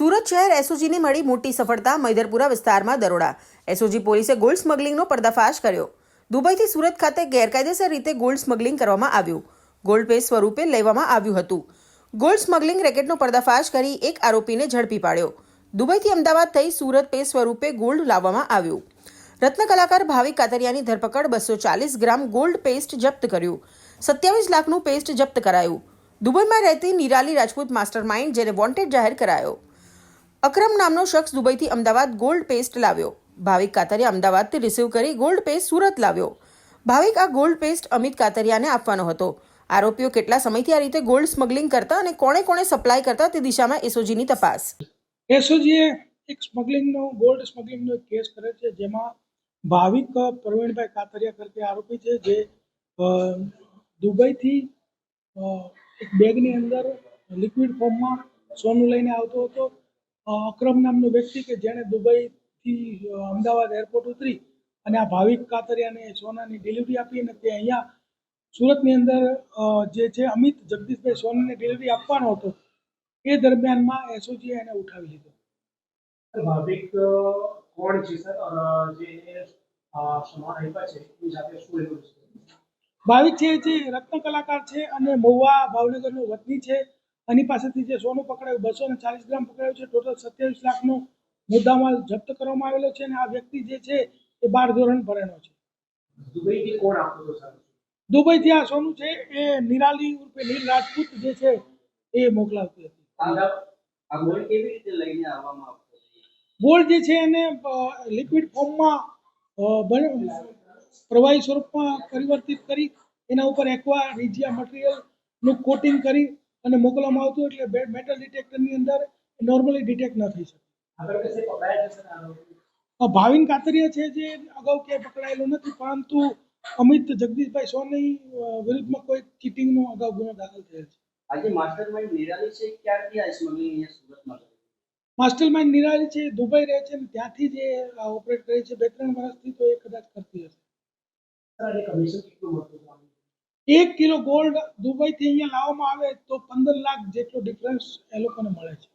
સુરત શહેર એસઓજીને મળી મોટી સફળતા મૈદરપુરા વિસ્તારમાં દરોડા. એસઓજી પોલીસે ગોલ્ડ સ્મગલિંગનો પર્દાફાશ કર્યો. દુબઈથી સુરત ખાતે ગેરકાયદેસર રીતે ગોલ્ડ સ્મગલિંગ કરવામાં આવ્યું. ગોલ્ડ પે સ્વરૂપે લેવામાં આવ્યું હતું. ગોલ્ડ સ્મગલિંગ રેકેટનો પર્દાફાશ કરી એક આરોપીને ઝડપી પાડ્યો. દુબઈથી અમદાવાદ થઈ સુરત પે સ્વરૂપે ગોલ્ડ લાવવામાં આવ્યું. રત્ન કલાકાર ભાવિક કાતરિયાની ધરપકડ બસો ચાલીસ ગ્રામ ગોલ્ડ પેસ્ટ જપ્ત કર્યું. સત્યાવીસ લાખનું પેસ્ટ જપ્ત કરાયું. દુબઈમાં રહેતી નિરાલી રાજપૂત માસ્ટર માઇન્ડ જેને વોન્ટેડ જાહેર કરાયો. અક્રમ નામનો શખ્સ દુબઈથી અમદાવાદ ગોલ્ડ પેસ્ટ લાવ્યો. ભાવિક કાતરિયા અમદાવાદથી રિસીવ કરી ગોલ્ડ પેસ્ટ સુરત લાવ્યો. ભાવિક આ ગોલ્ડ પેસ્ટ અમિત કાતરિયાને આપવાનો હતો. આરોપીઓ કેટલા સમયથી આ રીતે ગોલ્ડ સ્મગલિંગ કરતા અને કોણે કોણે સપ્લાય કરતા તે દિશામાં એસઓજીની તપાસ. એસઓજીએ એક સ્મગલિંગનો, ગોલ્ડ સ્મગલિંગનો કેસ કરે છે, જેમાં ભાવિક પ્રવીણભાઈ કાતરિયા કરતી આરોપી છે, જે દુબઈથી એક બેગની અંદર લિક્વિડ ફોર્મમાં સોનું લઈને આવતો હતો. અક્રમ નામનો વ્યક્તિ કે જેણે દુબઈથી અમદાવાદ એરપોર્ટ ઉતરી અને આ ભાવિક કાતરિયાને સોનાની ડિલિવરી આપી અને તે અહીંયા સુરતની અંદર જે છે અમિત જગદીશભાઈ સોનાની ડિલિવરી આપવાનો હતો એ દરમિયાનમાં એસઓજીએ એને ઉઠાવી લીધો. ભાવિક કોણ છે સર? જે એને આપ્યા છે એની સાથે શું એનું છે? ભાવિક છે જે રત્ન કલાકાર છે અને મહુવા ભાવનગરનો વતની છે. એની પાસેથી જે સોનું પકડાયું બસો ને ચાલીસ ગ્રામ પકડાયું છે. ટોટલ સત્યાવીસ લાખનો મુદ્દામાલ જપ્ત કરવામાં આવેલો છે અને આ વ્યક્તિ જે છે એ બાર ધોરણ ભરેલો છે. દુબઈથી કોણ આપતો હતો સર? દુબઈથી આ સોનું છે એ નિરાલી ઉર્ફે નીલ રાજપૂત જે છે એ મોકલાવતી હતી. ગોળ જે છે એને લિક્વિડ ફોર્મમાં પ્રવાહી સ્વરૂપમાં પરિવર્તિત કરી એના ઉપર એક્વા રીજિયા મટીરિયલનું કોટિંગ કરી અને મોકલવામાં આવતું એટલે મેટલ ડિટેક્ટરની અંદર નોર્મલી ડિટેક્ટ ન થઈ શકે. ભાવિન કાતરિયા છે જે અગાઉ ક્યાંય પકડાયેલો નથી પરંતુ અમિત જગદીશભાઈ સોની વિરુદ્ધમાં કોઈ ચીટિંગનો અગાઉ ગુનો દાખલ થયેલ છે. આજે માસ્ટર માઇન્ડ નિરાલી છે ક્યારથી આ સ્મગલિંગ અહીંયા સુરતમાં માસ્ટરમાઇન્ડ નિરાલી છે દુબઈ રહે છે અને ત્યાંથી જે ઓપરેટ કરે છે બે ત્રણ વર્ષથી તો એ કદાચ કરતી હશે. કમિશન કેટલું મળતું હતું આનું? એક કિલો ગોલ્ડ દુબઈથી અહીંયા લાવવામાં આવે તો પંદર લાખ જેટલો ડિફરન્સ એ લોકોને મળે છે.